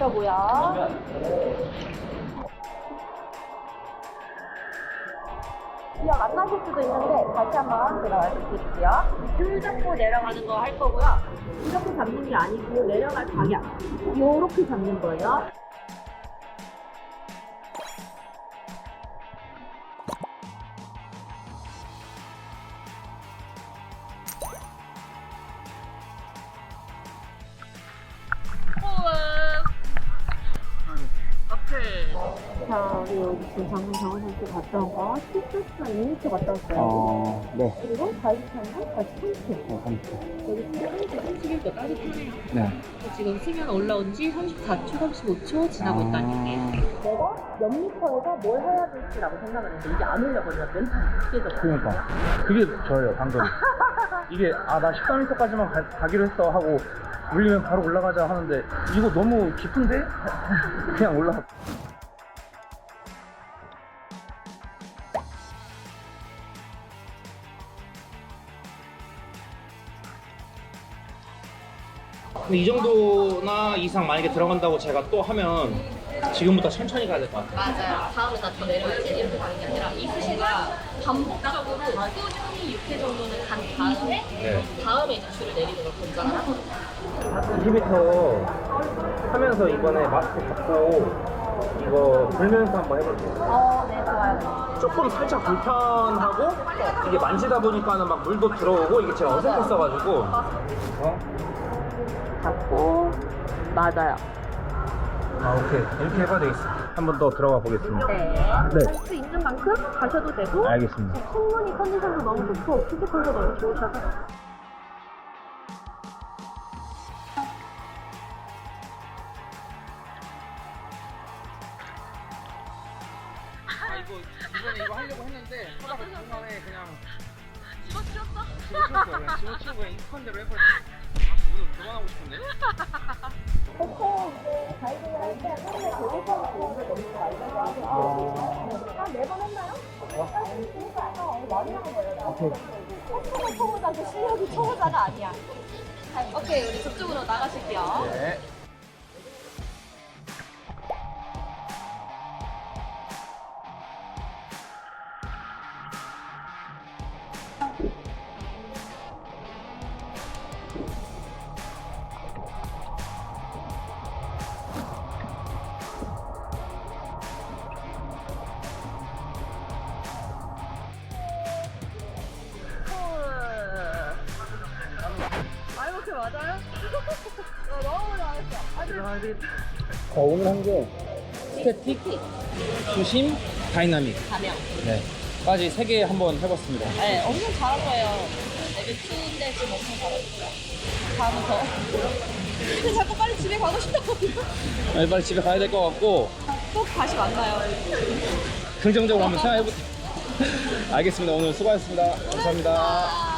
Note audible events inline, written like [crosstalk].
있다고요. 기억 안 나실 수도 있는데 다시 한번 제가 말씀드릴게요. 줄 잡고 내려가는 거 할 거고요. 이렇게 잡는 게 아니고 내려갈 방향. 요렇게 잡는 거예요. 자, 우리 여기 지금 방금 정원선수 갔다 온 거, 시스스가 2m 갔다 왔어요. 어, 네. 그리고 발기차는 다시 30. 어, 감사합니다. 여기 31도 따뜻하네요. 네. 지금 수면 올라온 지 34초, 35초 지나고 있다는 얘기예요. 내가 몇 미터에서 뭘 해야 될지라고 생각을 했는데 이게 안 올려버리면 멘탈이 깨져. 그러니까. 그게 저예요, 방금. [laughs] 이게, 아, 나 13m까지만 가, 가기로 했어 하고, 물리면 바로 올라가자 하는데, 이거 너무 깊은데? [laughs] 그냥 올라가. 근데 이 정도나 이상 만약에 들어간다고 제가 또 하면 지금부터 천천히 가야 될 것 같아요. 맞아요. 다음에 나더 내려올지 이렇게 가는 게 아니라 이 수시가 반복적으로 꾸준히 6회 정도는 간 다음에 네. 다음에 이제 줄을 내리는 걸 권장을 하거든요. 20m 하면서 이번에 마스크 잡고 이거 불면서 한번 해볼게요. 어, 네, 좋아요. 조금 살짝 불편하고 이게 만지다 보니까는 막 물도 들어오고 이게 제가 어색했어가지고 어? 잡고 맞아요. 아 오케이 이렇게 해봐야 되겠어. 한번 더 들어가 보겠습니다. 네. 네. 할 수 있는 만큼 가셔도 되고 알겠습니다. 충분히 컨디션도 너무 좋고 피지컬도 너무 좋으셔서 아 이거 이번에 이거 하려고 했는데 하다가 중간에 그냥 집어치웠어? 집어치웠어요. 그냥 집어치우고 그냥 익숙한 대로 해버렸어. 아, 오늘 그만하고 싶은데? 그러니까 어, 하는 거예요. 초보가 초보자고 실력이 초보자가 아니야. 오케이, 우리 저쪽으로 나가실게요. 맞아요? 어, 너무 잘했어. 아주 어, 오늘 한 게 스태틱, 수심, 다이나믹 가명. 네. 까지 세개 한번 해봤습니다. 네, 엄청 잘한 거예요. 되게 추운데 지금 엄청 잘했어요. 다음은 더. 근데 자꾸 빨리 집에 가고 싶다고. 빨리 빨리 집에 가야 될 것 같고 꼭 다시 만나요. 긍정적으로 한번 생각해볼게요. [laughs] 알겠습니다. 오늘 수고하셨습니다. 감사합니다.